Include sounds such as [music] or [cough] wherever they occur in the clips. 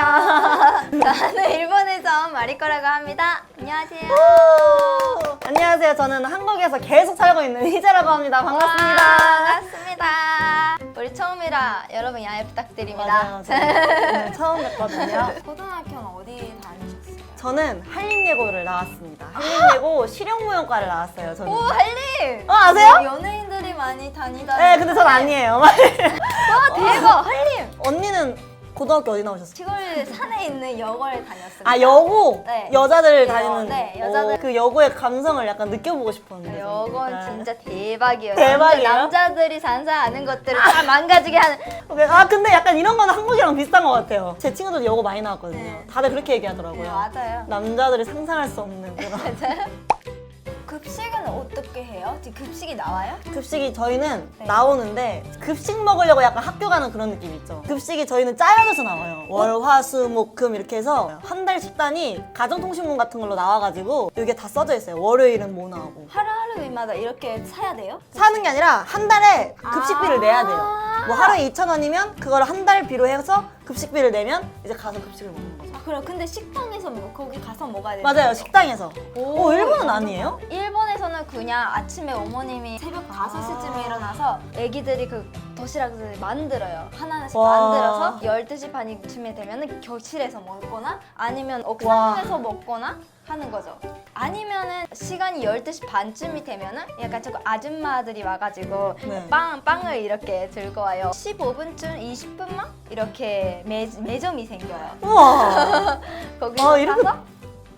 안녕하세요. 저는 일본에서 온 마리코라고 합니다. 안녕하세요. 안녕하세요. 저는 한국에서 계속 살고 있는 희재라고 합니다. 반갑습니다. 와, 반갑습니다. 우리 처음이라 여러분 양해 부탁드립니다. 맞아요. 저 오늘 처음 뵙거든요. [laughs] 고등학교는 어디 다니셨어요? 저는 한림예고를 나왔습니다. 한림예고 [gasps] 실용무용과를 나왔어요. 저는. 오 한림! 어, 아세요? 연예인들이 많이 다니다. 네, 근데 전 아니에요. [laughs] 와 대박 [laughs] 한림! 언니는 고등학교 어디 나오셨어요? 시골 산에 있는 여고를 다녔어요. 아 여고 네. 여자들 여- 다니는 네, 여자들. 오, 그 여고의 감성을 약간 느껴보고 싶었는데 여고 저는. 네. 진짜 대박이에요. 대박이에요? 남자들이 상상하는 것들을 다 망가지게 하는. 오케이. 아 근데 약간 이런 거는 한국이랑 비슷한 것 같아요. 제 친구들 여고 많이 나왔거든요. 네. 다들 그렇게 얘기하더라고요. 네, 맞아요. 남자들이 상상할 수 없는 그런 [laughs] 맞아요. 급식은 어떻게 해요? 지금 급식이 나와요? 급식이 저희는 네. 나오는데 급식 먹으려고 약간 학교 가는 그런 느낌 있죠. 급식이 저희는 짜여져서 나와요. 월, 화, 수, 목, 금 이렇게 해서 한 달 식단이 가정통신문 같은 걸로 나와가지고 이게 다 써져 있어요. 월요일은 뭐 나오고. 하루하루마다 이렇게 사야 돼요? 사는 게 아니라 한 달에 급식비를 아. 내야 돼요. 뭐 하루에 2,000원이면 그걸 한 달 비로 해서 급식비를 내면 이제 가서 급식을 먹는 거죠. 아 그래 근데 식당에서 뭐 거기 가서 먹어야 돼요? 맞아요. 식당에서. 오. 오, 일본은 아니에요? 일본에서는 그냥 아침에 어머님이 새벽 아. 5시쯤에 일어나서 애기들이 그 도시락을 만들어요. 하나하나씩 와. 만들어서 12시 반쯤에 되면 교실에서 먹거나 아니면 옥상에서 먹거나 하는 거죠. 아니면은 시간이 12시 반쯤이 되면은 약간 조금 아줌마들이 와가지고 네. 빵, 빵을 이렇게 들고 와요. 15분쯤, 20분만 이렇게 매, 매점이 생겨요. 우와. [laughs] 거기서 아, 이렇게- 사서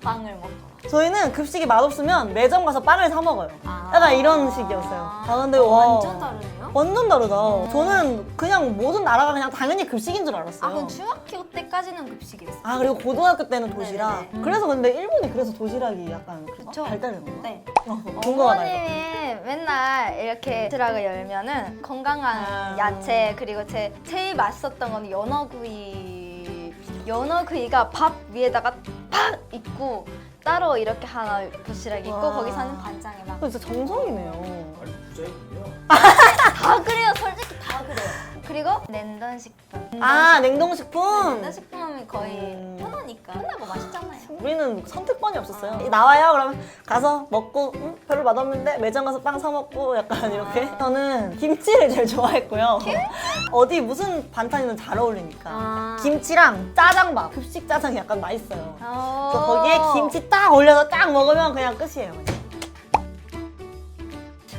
빵을 먹고. 저희는 급식이 맛없으면 매점 가서 빵을 사 먹어요. 약간 이런 식이었어요. 아 근데 와. 완전 다르네요. 완전 다르다. 저는 그냥 모든 나라가 그냥 당연히 급식인 줄 알았어요. 아 그럼 중학교 때까지는 급식이었어요. 아, 그리고 고등학교 때는 도시락. 네네네. 음. 그래서 근데 일본이 그래서 도시락이 약간 그쵸. 발달된 건가? 네. [laughs] 어, 궁금하다. 이거. 어머님이 맨날 이렇게 도시락을 열면은 건강한 아. 야채 그리고 제 제일 맛있었던 건 연어구이. 연어구이가 밥 위에다가 팍 있고 따로 이렇게 하나 도시락이 있고 와. 거기 사는 반장에 막다 진짜 정성이네요. 아니 부자이군요. [laughs] 그래요. 솔직히 다 그래요. 그리고 냉동식품. 아, 냉동식품? 냉동식품이 거의 음. 편하니까 편하고 맛있잖아요. 우리는 선택권이 없었어요. 나와요? 그러면 가서 먹고 음, 별로 맛없는데 매장 가서 빵 사 먹고 약간 이렇게. 저는 김치를 제일 좋아했고요. 어디 무슨 반찬이든 잘 어울리니까. 아. 김치랑 짜장밥, 급식 짜장이 약간 맛있어요. 어. 그래서 거기에 김치 딱 올려서 딱 먹으면 그냥 끝이에요.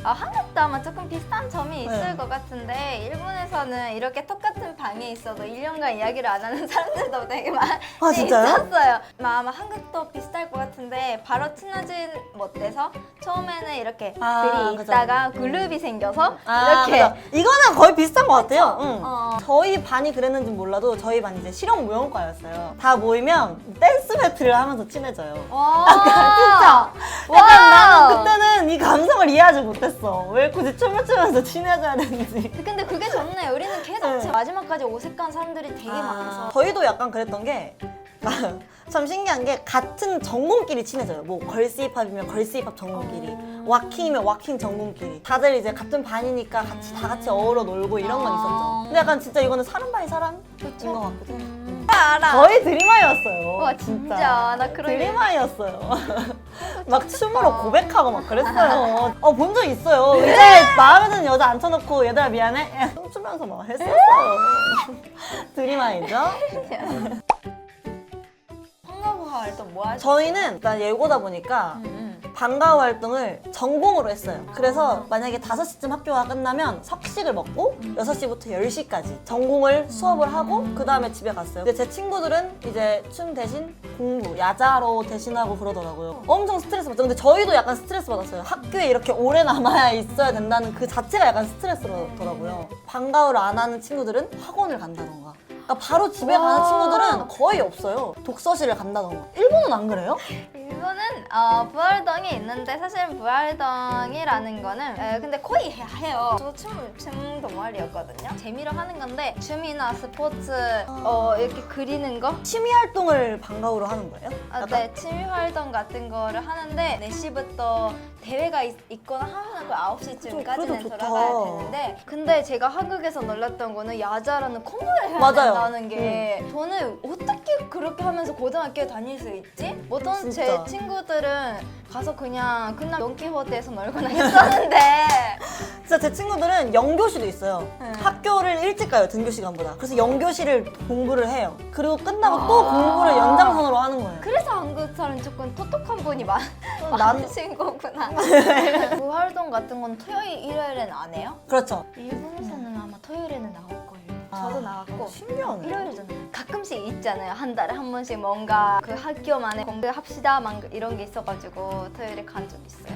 아, 한국도 아마 조금 비슷한 점이 있을 네. 것 같은데 일본에서는 이렇게 똑같은 방에 있어도 1년간 이야기를 안 하는 [laughs] 사람들도 되게 많이 아, 진짜요? 있었어요. 아마 한국도 비슷할 것 같은데 바로 친해진 못돼서 처음에는 이렇게 아, 둘이 그죠. 있다가 음. 그룹이 생겨서 아, 이렇게 그죠. 이거는 거의 비슷한 것 같아요. 응. 어. 저희 반이 그랬는지 몰라도 저희 반이 이제 실용 무용과였어요. 다 모이면 댄스 배틀을 하면서 친해져요. 와 [laughs] 진짜. 이 감성을 이해하지 못했어. 왜 굳이 춤을 추면서 친해져야 되는지. 근데 그게 좋네. 우리는 계속 네. 마지막까지 어색한 사람들이 되게 아, 많아서 저희도 약간 그랬던 게. 참 신기한 게 같은 전공끼리 친해져요. 뭐 걸스 힙합이면 걸스 힙합 전공끼리, 음. 와킹이면 와킹 전공끼리. 다들 이제 같은 반이니까 같이 다 같이 어우러 놀고 이런 건 있었죠. 아. 근데 약간 진짜 이거는 사람 바이 사람인 그쵸? 것 같거든. 음. 알아. 거의 드림아이였어요. 와 진짜 나 그런 드림아이였어요. [laughs] 막 춤으로 고백하고 막 그랬어요. 어, 본 적 있어요. 이제 마음에 드는 여자 앉혀놓고 얘들아 미안해? 춤추면서 막 했었어요. [laughs] 드림아이죠? 한가구 활동 뭐 하죠? 저희는 일단 예고다 보니까 음, 방과 후 활동을 전공으로 했어요. 그래서 만약에 5시쯤 학교가 끝나면 석식을 먹고 6시부터 10시까지 전공을 수업을 하고 그 다음에 집에 갔어요. 근데 제 친구들은 이제 춤 대신 공부, 야자로 대신하고 그러더라고요. 엄청 스트레스 받죠. 근데 저희도 약간 스트레스 받았어요. 학교에 이렇게 오래 남아야 있어야 된다는 그 자체가 약간 스트레스더라고요. 방과후를 안 하는 친구들은 학원을 간다던가. 그러니까 바로 집에 가는 와. 친구들은 거의 없어요. 독서실을 간다던가. 일본은 안 그래요? [laughs] 음. 이거는 어, 부활동이 있는데 사실 부활동이라는 거는 에, 근데 거의 해, 해요. 저춤 춤 동아리였거든요. 재미로 하는 건데 춤이나 스포츠 어, 이렇게 그리는 거 취미 활동을 방과후로 하는 거예요? 아, 약간 네, 취미 활동 같은 거를 하는데 4시부터 대회가 있, 있거나 하면 그 9시쯤까지는 그래도 좋다. 돌아가야 되는데 근데 제가 한국에서 놀랐던 거는 야자라는 컴퓨터를 해야 맞아요. 된다는 게 저는 어떻게 그렇게 하면서 고등학교에 다닐 수 있지? 보통 제 진짜. 친구들은 가서 그냥 그냥 롱키호테에서 놀거나 했었는데 [laughs] 진짜 제 친구들은 영교시도 있어요. 네. 학교를 일찍 가요, 등교 시간보다. 그래서 영교시를 공부를 해요. 그리고 끝나고 또 공부를 연장선으로 하는 거예요. 그래서 한국 사람 조금 똑똑한 분이 많, 어, 난- 많으신 거구나 [laughs] 그 활동 같은 건 토요일, 일요일에는 안 해요? 그렇죠. 일본에서는 아마 토요일에는 거예요. 저도 아, 나왔고. 신기하네. 일요일 전 가끔씩 있잖아요. 한 달에 한 번씩 뭔가 그 학교만에 공부합시다 막 이런 게 있어가지고 토요일에 간 적 있어요.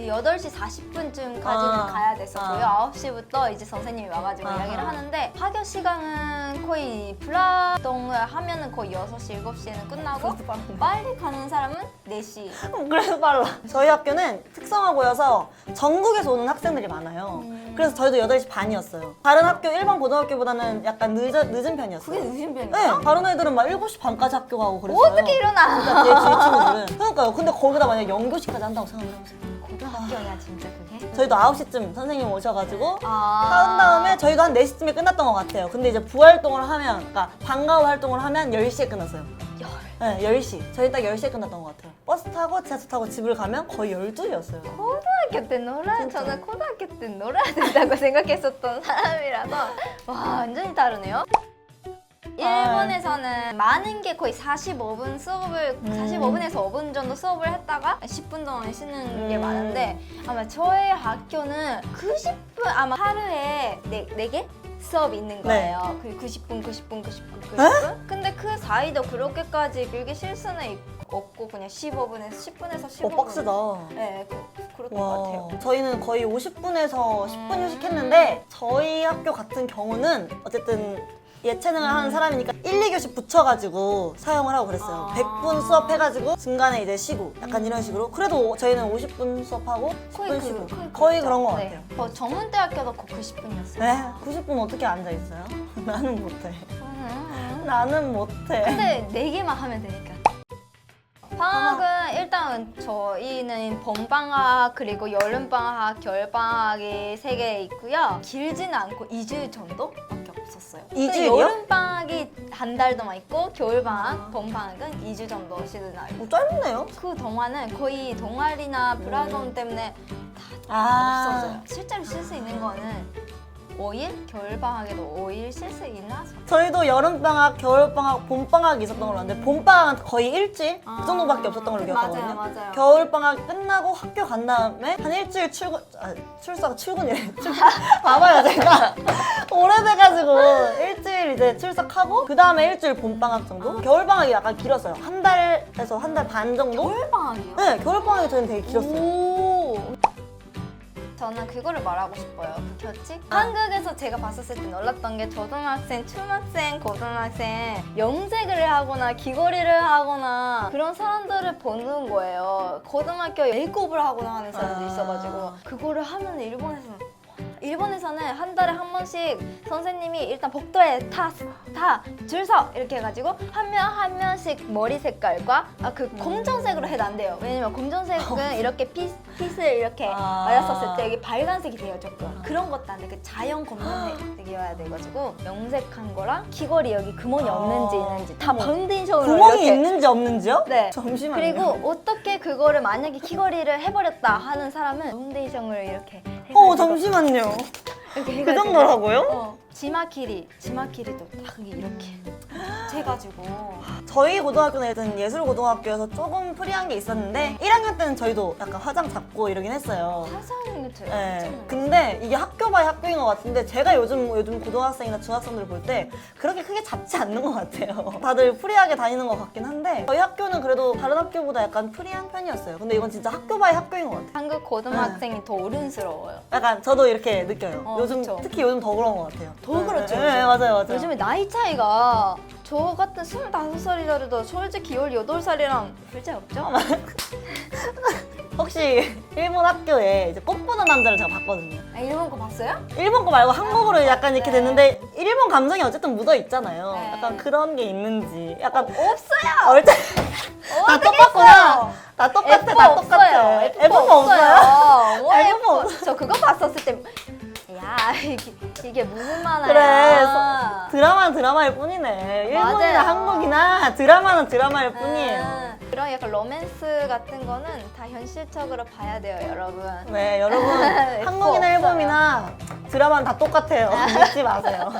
이 8시 40분쯤까지는 아, 가야 됐었고요. 아. 9시부터 이제 선생님이 와가지고 아하. 이야기를 하는데 학교 시간은 거의 불화동을 하면은 거의 6시, 7시에는 끝나고 빨리 가는 사람은 4시. [laughs] 그래서 빨라. 저희 학교는 특성화 고여서 전국에서 오는 학생들이 많아요. 음. 그래서 저희도 8시 반이었어요. 다른 학교, 일반 고등학교보다는 약간 늦은, 늦은 편이었어요. 그게 늦은 네, 편이에요? 다른 애들은 막 7시 반까지 학교 가고 그랬어요. 어떻게 일어나? 제 주위 친구들은. 그러니까요. 근데 거기다 만약 연교시까지 한다고 생각을 해보세요. 고등학교냐 진짜 그게? 저희도 9시쯤 선생님 오셔가지고 아. 한 다음에 저희도 한 4시쯤에 끝났던 것 같아요. 근데 이제 부활동을 하면, 그러니까 방과후 활동을 하면 10시에 끝났어요. 열. 네, 10시. 저희 딱 10시에 끝났던 것 같아요. 버스 타고 지하철 타고 집을 가면 거의 12시였어요. 고등학교 때 놀아 진짜. 저는 고등학교 때 놀아야 된다고 [laughs] 생각했었던 사람이라서 와 완전히 다르네요. 일본에서는 많은 게 거의 45분 수업을 음. 45분에서 5분 정도 수업을 했다가 10분 동안 쉬는 게 음. 많은데 아마 저희 학교는 90분 아마 하루에 네, 네 개? 수업이 있는 거예요. 그 90분, 90분, 90분, 90분. 근데 그 사이도 그렇게까지 길게 쉴 수는 있- 없고 그냥 15분에서 10분에서 15분. 어, 빡세다. 네, 그, 그랬던 것 같아요. 와, 저희는 거의 50분에서 10분 휴식했는데 저희 학교 같은 경우는 어쨌든 예체능을 하는 사람이니까 1, 2교시 붙여가지고 사용을 하고 그랬어요. 아. 100분 수업해가지고 중간에 이제 쉬고 약간 이런 식으로. 그래도 저희는 50분 수업하고 10분 쉬고 거의 그런 것 같아요. 네. 어, 전문대학교도 그 90분이었어요. 네, 90분 어떻게 앉아있어요? [laughs] 나는 못해. 음. 나는 못해. 근데 네 개만 하면 되니까. 방학은 일단 저희는 봄방학 그리고 여름방학, 겨울방학이 세 개 있고요. 길지는 않고 2주 정도 밖에 없었어요. 근데 이주일이요? 여름 방학이 한달 동안 있고 겨울 방학, 봄 방학은 2주 정도 쉬는 날. 어, 짧네요. 그 동안은 거의 동아리나 브라동 때문에 아. 없어져요. 실제로 쉴 수 있는 거는 5일? 겨울 방학에도 5일 쉴 수 있나? 저희도 여름방학, 겨울방학, 봄방학이 있었던 걸로 아는데 봄방학은 거의 일주일? 아. 그 정도밖에 없었던 걸로 기억하거든요. 맞아요, 맞아요. 겨울방학 끝나고 학교 간 다음에 한 일주일 출근, 아, 출석, 출근이래. [laughs] 출근. 봐봐요, 제가. 오래돼가지고 일주일 이제 출석하고 그 다음에 일주일 봄방학 정도? 겨울방학이 약간 길었어요. 한 달에서 한 달 반 정도? 겨울방학이요? 네, 겨울방학이 저희는 되게 길었어요. 오. 저는 그거를 말하고 싶어요. 그 규칙? 한국에서 제가 봤었을 때 놀랐던 게 초등학생, 중학생, 고등학생 염색을 하거나 귀걸이를 하거나 그런 사람들을 보는 거예요. 고등학교 메이크업을 하거나 하는 사람도 아. 있어가지고 그거를 하면 일본에서는 일본에서는 한 달에 한 번씩 선생님이 일단 복도에 다다줄 서 이렇게 해가지고 한 명 한 명씩 머리 색깔과 아, 그 검정색으로 해도 안 돼요. 왜냐면 검정색은 [laughs] 이렇게 핏, 핏을 이렇게 아. 맞았었을 때 여기 빨간색이 돼요 조금. 그런 것도 안 돼. 그 자연 검정색이어야 돼가지고 염색한 거랑 귀걸이 여기 구멍이 아. 없는지 있는지 다 파운데이션으로 구멍이 이렇게 있는지 없는지요? [laughs] 네. 잠시만요. 그리고 어떻게 그거를 만약에 귀걸이를 해버렸다 하는 사람은 파운데이션을 이렇게 어, 잠시만요. 그 정도라고요? 어, 지마키리, 지마키리도 딱 이렇게 해가지고 저희 고등학교는 일단 예술 고등학교여서 조금 프리한 게 있었는데 1학년 때는 저희도 약간 화장 잡고 이러긴 했어요. 화장이 되게 네. 근데 이게 학교 바이 학교인 것 같은데 제가 요즘 요즘 고등학생이나 중학생들 볼 때 그렇게 크게 잡지 않는 것 같아요. [laughs] 다들 프리하게 다니는 것 같긴 한데 저희 학교는 그래도 다른 학교보다 약간 프리한 편이었어요. 근데 이건 진짜 학교 바이 학교인 것 같아요. 한국 고등학생이 더 어른스러워요. 약간 저도 이렇게 느껴요. 어, 요즘 그쵸. 특히 요즘 더 그런 것 같아요. 더 그렇죠, 네. 네, 맞아요, 맞아요. 요즘에 나이 차이가 저 같은 25살이라도 솔직히 18살이랑 별 차이 없죠? 혹시 일본 학교에 이제 꽃보는 남자를 제가 봤거든요. 아, 일본 거 봤어요? 일본 거 말고 한국으로 약간 이렇게 네. 됐는데 일본 감성이 어쨌든 묻어 있잖아요. 네. 약간 그런 게 있는지 약간 없어요! 얼때 다 어떻게 똑같구나. 다 똑같아. 다 없어요. 똑같아. 없어요? 없어요. 뭐 [laughs] F F 없- 저 그거 봤었을 때, 야 이게, 이게 무슨 만화야? 그래. 서- 드라마는 드라마일 뿐이네. 일본이나. 한국이나 드라마는 드라마일 뿐이에요. 아, 그런 약간 로맨스 같은 거는 다 현실적으로 봐야 돼요, 여러분. 네, 여러분 F [laughs] 한국이나 없어요. 일본이나 드라마는 다 똑같아요. 아. [laughs] 믿지 마세요.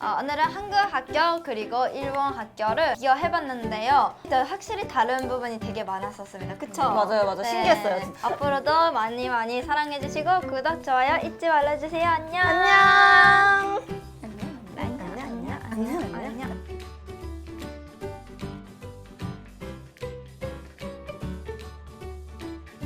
어, 오늘은 한국 학교 그리고 일본 학교를 비교해봤는데요. 확실히 다른 부분이 되게 많았었습니다. 그쵸? 맞아요, 맞아요. 네. 신기했어요, 진짜. 앞으로도 많이 많이 사랑해주시고 구독, 좋아요 잊지 말아주세요. 안녕. 안녕. 안녕. 안녕. 안녕. 안녕.